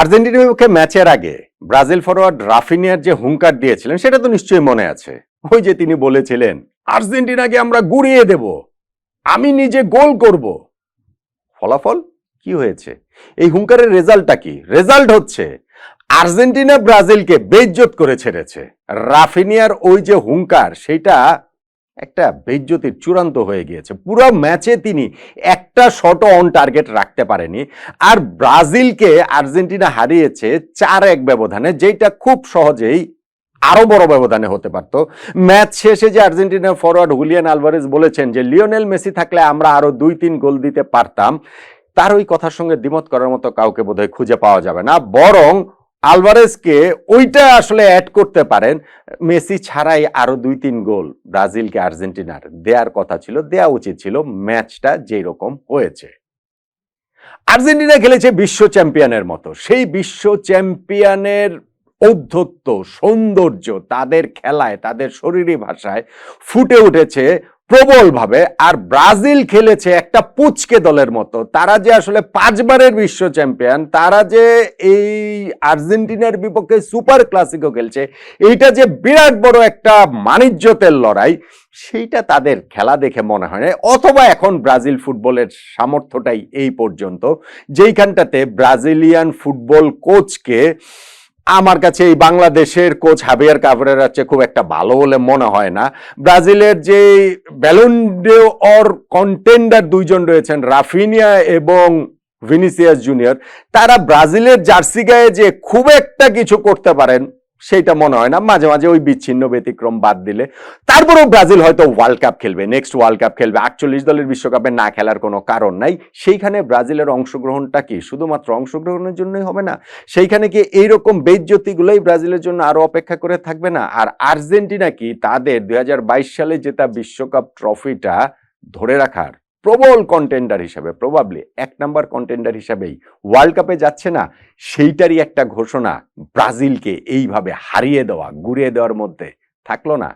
আর্জেন্টিনার বিপক্ষে ম্যাচের আগে ব্রাজিল ফরোয়ার্ড রাফিনিয়ার যে হুঙ্কার দিয়েছিলেন, সেটা তো নিশ্চয়ই মনে আছে। ওই যে তিনি বলেছিলেন, আর্জেন্টিনাকে আমরা গুড়িয়ে দেব, আমি নিজে গোল করব। ফলাফল? কি হয়েছে? এই হুঙ্কারের রেজাল্টটা কি? রেজাল্ট হচ্ছে, আর্জেন্টিনা ব্রাজিলকে বেজ্জত করে ছেড়েছে। রাফিনিয়ার ওই যে হুঙ্কার, সেটা একটা বেইজ্জতির চূড়ান্ত হয়ে গিয়েছে। পুরো ম্যাচে তিনি একটা শট অন টার্গেট রাখতে পারেনি। আর ব্রাজিলকে আর্জেন্টিনা হারিয়েছে চার এক ব্যবধানে যেটা খুব সহজেই আরও বড় ব্যবধানে হতে পারতো। ম্যাচ শেষে যে আর্জেন্টিনার ফরওয়ার্ড হুলিয়ান আলভারেজ বলেছেন যে, লিওনেল মেসি থাকলে আমরা আরও দুই তিন গোল দিতে পারতাম। তার ওই কথার সঙ্গে দ্বিমত করার মতো কাউকে বোধহয় খুঁজে পাওয়া যাবে না। বরং আলভারেজকে ওইটা আসলে অ্যাড করতে পারেন। মেসি ছাড়াই আরও দুই, তিন গোল ব্রাজিলকে আর্জেন্টিনার দেয়ার কথা ছিল, দেয়া উচিত ছিল ম্যাচটা যেই রকম হয়েছে। আর্জেন্টিনা খেলেছে বিশ্ব চ্যাম্পিয়নের মতো। সেই বিশ্ব চ্যাম্পিয়নের ঔদ্ধত্য, সৌন্দর্য তাদের খেলায়, তাদের শরীরী ভাষায় ফুটে উঠেছে প্রবলভাবে আর ব্রাজিল খেলেছে একটা পুচকে দলের মতো। তারা যে আসলে পাঁচবারের বিশ্ব চ্যাম্পিয়ন, তারা যে এই আর্জেন্টিনার বিপক্ষে সুপার ক্লাসিকো খেলছে, এইটা যে বিরাট বড় একটা মানিজ্যতের লড়াই, সেইটা তাদের খেলা দেখে মনে হয় না। অথবা এখন ব্রাজিল ফুটবলের সামর্থ্যটাই এই পর্যন্ত। যেইখানটাতে ব্রাজিলিয়ান ফুটবল কোচকে আমার কাছে এই বাংলাদেশের কোচ হাবিয়ার কাভারের আছে খুব একটা ভালো বলে মনে হয় না। ব্রাজিলের যে ব্যালন্ডে অর কন্টেন্ডার দুইজন রয়েছেন, রাফিনিয়া এবং ভিনিসিয়াস জুনিয়র, তারা ব্রাজিলের জার্সি গায়ে যে খুব একটা কিছু করতে পারেন সেইটা মনে হয় না। মাঝে মাঝে ওই বিচ্ছিন্ন ব্যতিক্রম বাদ দিলে। তারপরেও ব্রাজিল হয়তো ওয়ার্ল্ড কাপ খেলবে নেক্সট ওয়ার্ল্ড কাপ খেলবে। আটচল্লিশ দলের বিশ্বকাপে না খেলার কোনো কারণ নাই। সেইখানে ব্রাজিলের অংশগ্রহণটা কি? শুধুমাত্র অংশগ্রহণের জন্যই হবে না? সেইখানে কি এইরকম বেজ্জতিগুলোই ব্রাজিলের জন্য আরও অপেক্ষা করে থাকবে না? আর আর্জেন্টিনা কি তাদের দুই হাজার বাইশ সালে জেতা বিশ্বকাপ ট্রফিটা ধরে রাখার প্রবল কন্টেন্ডার হিসাবে প্রবাবলি এক নাম্বার কন্টেন্ডার হিসাবেই ওয়ার্ল্ড কাপে যাচ্ছে না, সেইটারই একটা ঘোষণা ব্রাজিলকে এইভাবে হারিয়ে দেওয়া, গুড়িয়ে দেওয়ার মধ্যে থাকল না।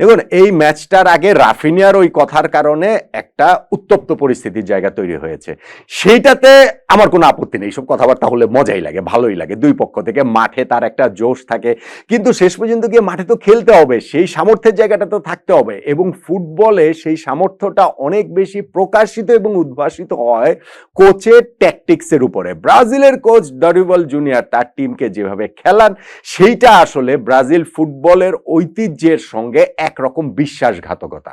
দেখুন, এই ম্যাচটার আগে রাফিনিয়ার ওই কথার কারণে একটা উত্তপ্ত পরিস্থিতির জায়গা তৈরি হয়েছে। সেইটাতে আমার কোনো আপত্তি নেই সব কথাবার্তা হলে মজাই লাগে, ভালোই লাগে। দুই পক্ষ থেকে মাঠে তার একটা জোশ থাকে, কিন্তু শেষ পর্যন্ত গিয়ে মাঠে তো খেলতে হবে, সেই সামর্থ্যের জায়গাটা তো থাকতে হবে এবং ফুটবলে সেই সামর্থ্যটা অনেক বেশি প্রকাশিত এবং উদ্ভাসিত হয় কোচের ট্যাকটিক্সের উপরে। ব্রাজিলের কোচ ডরিবল জুনিয়র তার টিমকে যেভাবে খেলান, সেইটা আসলে ব্রাজিল ফুটবলের ঐতিহ্যের সঙ্গে একরকম বিশ্বাসঘাতকতা।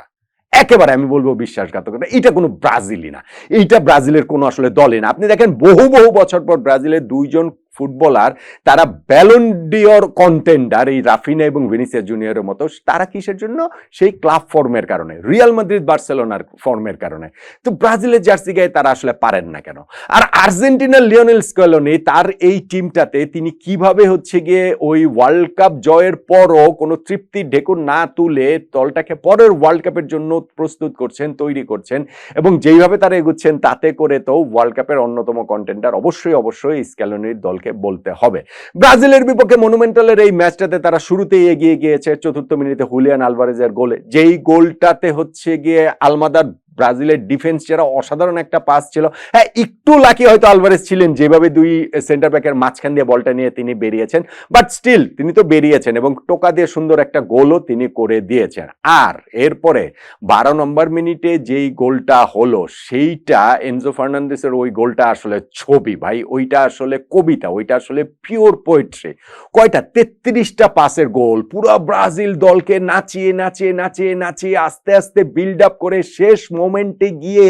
একেবারে আমি বলব বিশ্বাসঘাতকতা। এটা কোনো ব্রাজিলই না। এইটা ব্রাজিলের কোনো আসলে দলই না। আপনি দেখেন বহু বহু বছর পর ব্রাজিলের দুইজন ফুটবলার, তারা ব্যালন্ডিওর কন্টেন্ডার এই রাফিনা এবং ভিনিসিয়া জুনিয়রের মতো, তারা কিসের জন্য? সেই ক্লাব ফর্মের কারণে, রিয়াল মাদ্রিদ বার্সেলোনার ফর্মের কারণে। তো ব্রাজিলের জার্সি গায়ে তারা আসলে পারেন না কেন? আর আর্জেন্টিনার লিওনেল স্কলনি তার এই টিমটাতে তিনি কীভাবে হচ্ছে গিয়ে ওই ওয়ার্ল্ড কাপ জয়ের পরও কোনো তৃপ্তির ঢেকুর না তুলে দলটাকে পরের ওয়ার্ল্ড কাপের জন্য প্রস্তুত করছেন, তৈরি করছেন এবং যেইভাবে তারা এগুচ্ছেন, তাতে করে তো ওয়ার্ল্ড কাপের অন্যতম কন্টেন্ডার অবশ্যই অবশ্যই স্ক্যালনির দলকে বলতে হবে। ব্রাজিলের বিপক্ষে মনুমেন্টালের এই ম্যাচটাতে তারা শুরুতেই এগিয়ে গিয়েছে। চতুর্থ মিনিটে হুলিয়ান আলভারেজের গোলে। যেই গোলটাতে হচ্ছে গিয়ে আলমাদার ব্রাজিলের ডিফেন্স যারা অসাধারণ একটা পাস ছিল। হ্যাঁ একটু লাকি হয়তো আলভারেজ ছিলেন, যেভাবে দুই সেন্টার ব্যাকের মাঝখান দিয়ে বলটা নিয়ে তিনি বেরিয়েছেন বাট স্টিল তিনি তো বেরিয়েছেন এবং টোকা দিয়ে সুন্দর একটা গোলও তিনি করে দিয়েছেন। আর এরপরে বারো নম্বর মিনিটে যেই গোলটা হলো, সেইটা এনজো ফার্নান্দেসের ওই গোলটা আসলে ছবি ভাই, ওইটা আসলে কবিতা, ওইটা আসলে পিওর পোয়েট্রি কয়টা? তেত্রিশটা পাসের গোল, পুরো ব্রাজিল দলকে নাচিয়ে নাচিয়ে নাচিয়ে নাচিয়ে আস্তে আস্তে বিল্ড আপ করে শেষ মোমেন্টে গিয়ে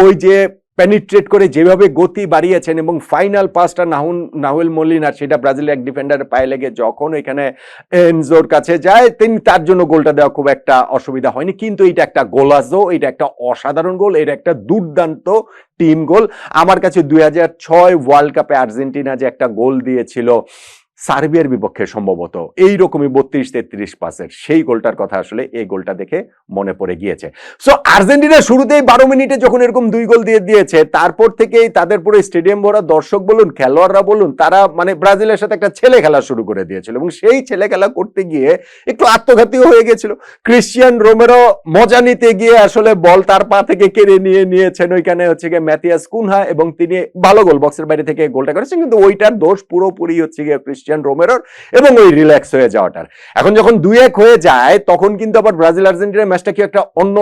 ওই যে পেনিট্রেট করে যেভাবে গতি বাড়িয়েছেন এবং ফাইনাল পাসটা নাহুন, নাহুল মলিনার সেটা ব্রাজিলের এক ডিফেন্ডার পায়ে লেগে যখন এখানে এনজোর কাছে যায়, তিনি তার জন্য গোলটা দেওয়া খুব একটা অসুবিধা হয়নি। কিন্তু এটা একটা গোলাজো এটা একটা অসাধারণ গোল এটা একটা দুর্দান্ত টিম গোল আমার কাছে দুই হাজার ছয় ওয়ার্ল্ড কাপে আর্জেন্টিনা যে একটা গোল দিয়েছিল সার্বিয়ার বিপক্ষে সম্ভবত। এই রকমই বত্রিশ, তেত্রিশ পাসের সেই গোলটার কথা আসলে এই গোলটা দেখে মনে পড়ে গিয়েছে। সো আর্জেন্টিনা শুরুতেই বারো মিনিটে যখন এরকম দুই গোল দিয়ে দিয়েছে, তারপর থেকেই তাদের পুরো স্টেডিয়াম ভরা দর্শক বলুন, খেলোয়াড়রা বলুন, তারা মানে ব্রাজিলের সাথে একটা ছেলে খেলা শুরু করে দিয়েছিল এবং সেই ছেলে খেলা করতে গিয়ে একটু আত্মঘাতীও হয়ে গেছিল ক্রিশ্চিয়ান রোমেরো মজা নিতে গিয়ে আসলে বল তার পা থেকে কেড়ে নিয়ে নিয়েছেন ওইখানে হচ্ছে গিয়ে ম্যাথিয়াস কুনহা এবং তিনি ভালো গোল বক্সের বাইরে থেকে গোলটা করেছেন, কিন্তু ওইটার দোষ পুরোপুরি হচ্ছে গিয়ে ক্রিশ্চিয়ান রোমেরোর এবং ওই রিল্যাক্স হয়ে যাওয়াটার। এখন যখন দুই এক হয়ে যায়, তখন কিন্তু আবার ব্রাজিল আর্জেন্টিনার ম্যাচটা কি একটা অন্য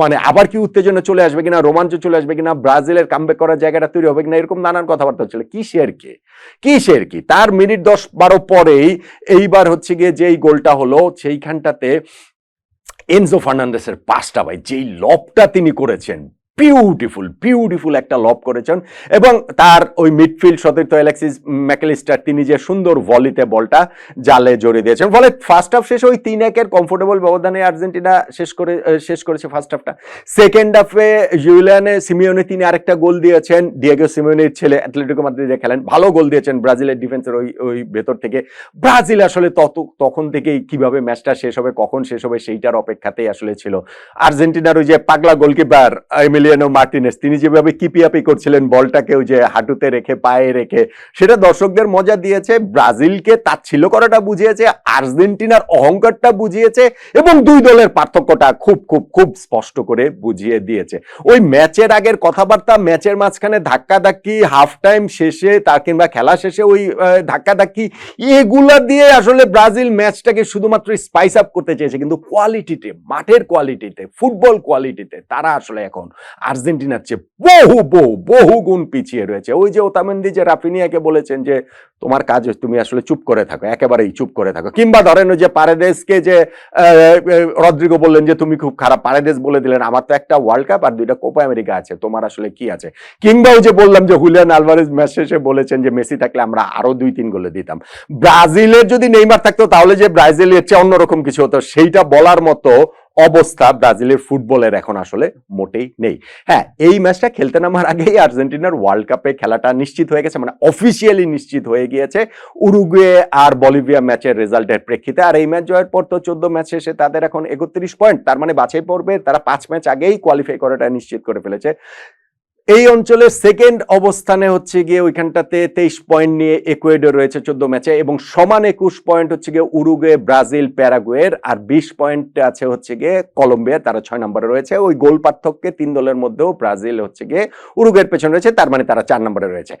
মানে আবার কি উত্তেজনা চলে আসবে কিনা, রোমাঞ্চ চলে আসবে কিনা, ব্রাজিলের কামব্যাক করার জায়গাটা তৈরি হবে কিনা, এরকম নানান কথাবার্তা হচ্ছিল। কিসের কি? কিসের কি? তার মিনিট দশ বারো পরেই এইবার হচ্ছে গিয়ে যেই গোলটা হলো, সেইখানটাতে এনজো ফার্নান্ডেসের পাসটা ভাই, যেই লবটা তিনি করেছেন বিউটিফুল বিউটিফুল একটা লব করেছেন এবং তার ওই মিডফিল্ড সতীর্থ অ্যালেক্সিস ম্যাকেলিস্টার তিনি যে সুন্দর ভলিতে বলটা জালে জড়িয়ে দিয়েছেন। ফলে ফার্স্ট হাফ শেষে ওই তিন একের কমফোর্টেবল ব্যবধানে আর্জেন্টিনা শেষ করে, শেষ করেছে ফার্স্ট হাফটা সেকেন্ড হাফে জুলিয়ানে সিমিওনে তিনি আরেকটা গোল দিয়েছেন। ডিয়েগো সিমিওনের ছেলে অ্যাথলেটিকো মাদ্রিদে খেলেন, ভালো গোল দিয়েছেন ব্রাজিলের ডিফেন্সের ওই ওই ভেতর থেকে। ব্রাজিল আসলে তত, তখন থেকেই কীভাবে ম্যাচটা শেষ হবে, কখন শেষ হবে সেইটার অপেক্ষাতেই আসলে ছিল। আর্জেন্টিনার ওই যে পাগলা গোলকিপার এমিলিয়ানো মার্টিনেস তিনি যেভাবে কিপিয়াপি করছিলেন বলটাকে, ওই যে হাঁটুতে রেখে, পায়ে রেখে, সেটা দর্শকদের মজা দিয়েছে, ব্রাজিলকে তাচ্ছিল্য করাটা বুঝিয়েছে, আর্জেন্টিনার অহংকারটা বুঝিয়েছে, এবং দুই দলের পার্থক্যটা খুব খুব খুব স্পষ্ট করে বুঝিয়ে দিয়েছে। ওই ম্যাচের আগের কথাবার্তা, ম্যাচের মাঝখানে ধাক্কাধাক্কি হাফ টাইম শেষে, তার কিংবা খেলা শেষে ওই ধাক্কাধাক্কি, এগুলা দিয়ে আসলে ব্রাজিল ম্যাচটাকে শুধুমাত্র স্পাইস আপ করতে চেয়েছে। কিন্তু কোয়ালিটিতে মাঠের কোয়ালিটিতে ফুটবল কোয়ালিটিতে তারা আসলে এখন আর্জেন্টিনার চেয়ে বহু বহু বহু গুণ পিছিয়ে রয়েছে। ওই যে ওতামেন্দি যে রাফিনিয়াকে বলেছেন যে, তোমার কাজ তুমি আসলে চুপ করে থাকো, একেবারেই চুপ করে থাকো। কিংবা ধরেন ওই যে পারেদেসকে যে রদ্রিগো বললেন যে, তুমি খুব খারাপ। পারেদেস বলে দিলেন, আমার তো একটা ওয়ার্ল্ড কাপ আর দুইটা কোপা আমেরিকা আছে, তোমার আসলে কি আছে? কিংবা ওই যে বললাম যে হুলিয়ান আলভারেজ ম্যাচ শেষে বলেছেন যে, মেসি থাকলে আমরা আরও দুই, তিন গোলে দিতাম। ব্রাজিলের যদি নেইমার থাকতো, তাহলে যে ব্রাজিলের চেয়ে অন্যরকম কিছু হতো, সেইটা বলার মতো অবস্থা ব্রাজিলের ফুটবলের এখন আসলে মোটেই নেই। হ্যাঁ এই ম্যাচটা খেলতে নামার আগেই আর্জেন্টিনার ওয়ার্ল্ড কাপে খেলাটা নিশ্চিত হয়ে গেছে মানে অফিসিয়ালি নিশ্চিত হয়ে গিয়েছে। উরুগুয়ে আর বলিভিয়া ম্যাচের রেজাল্টের প্রেক্ষিতে। আর এই ম্যাচ জয়ের পর তো চোদ্দ ম্যাচ শেষে তাদের এখন একত্রিশ পয়েন্ট তার মানে বাছাই পড়বে তারা পাঁচ ম্যাচ আগেই কোয়ালিফাই করাটা নিশ্চিত করে ফেলেছে। এই অঞ্চলের সেকেন্ড অবস্থানে হচ্ছে গিয়ে ওইখানটাতে তেইশ পয়েন্ট নিয়ে একুয়েডর রয়েছে চোদ্দ ম্যাচে এবং সমান একুশ পয়েন্ট হচ্ছে গিয়ে উরুগুয়ে ব্রাজিল প্যারাগুয়ের আর বিশ পয়েন্ট আছে হচ্ছে গিয়ে কলম্বিয়া তারা ছয় নম্বরে রয়েছে। ওই গোল পার্থক্যে তিন দলের মধ্যেও ব্রাজিল হচ্ছে গিয়ে উরুগুয়ের পেছনে রয়েছে, তার মানে তারা চার নম্বরে রয়েছে।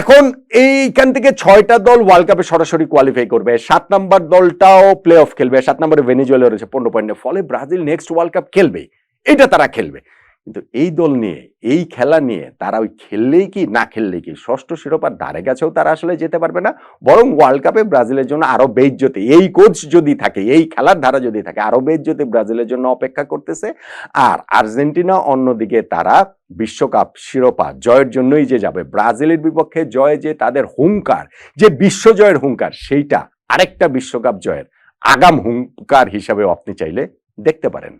এখন এইখান থেকে ছয়টা দল ওয়ার্ল্ড কাপে সরাসরি কোয়ালিফাই করবে। সাত নম্বর দলটাও প্লে অফ খেলবে। সাত নম্বরে ভেনিজুয়েলা রয়েছে, পনেরো পয়েন্টের ফলে। ব্রাজিল নেক্সট ওয়ার্ল্ড কাপ খেলবেই। এটা তারা খেলবে। কিন্তু এই দল নিয়ে, এই খেলা নিয়ে তারা ওই খেললেই কি, না খেললেই কি? ষষ্ঠ শিরোপার ধারে গেছেও তারা আসলে যেতে পারবে না। বরং ওয়ার্ল্ড কাপে ব্রাজিলের জন্য আরও বেজ্জতি, এই কোচ যদি থাকে, এই খেলার ধারা যদি থাকে, আরও বেজ্জতি ব্রাজিলের জন্য অপেক্ষা করতেছে। আর আর্জেন্টিনা অন্যদিকে তারা বিশ্বকাপ শিরোপা জয়ের জন্যই যে যাবে, ব্রাজিলের বিপক্ষে জয় যে তাদের হুঙ্কার, যে বিশ্ব জয়ের হুঙ্কার, সেইটা আরেকটা বিশ্বকাপ জয়ের আগাম হুঙ্কার হিসাবে আপনি চাইলে দেখতে পারেন।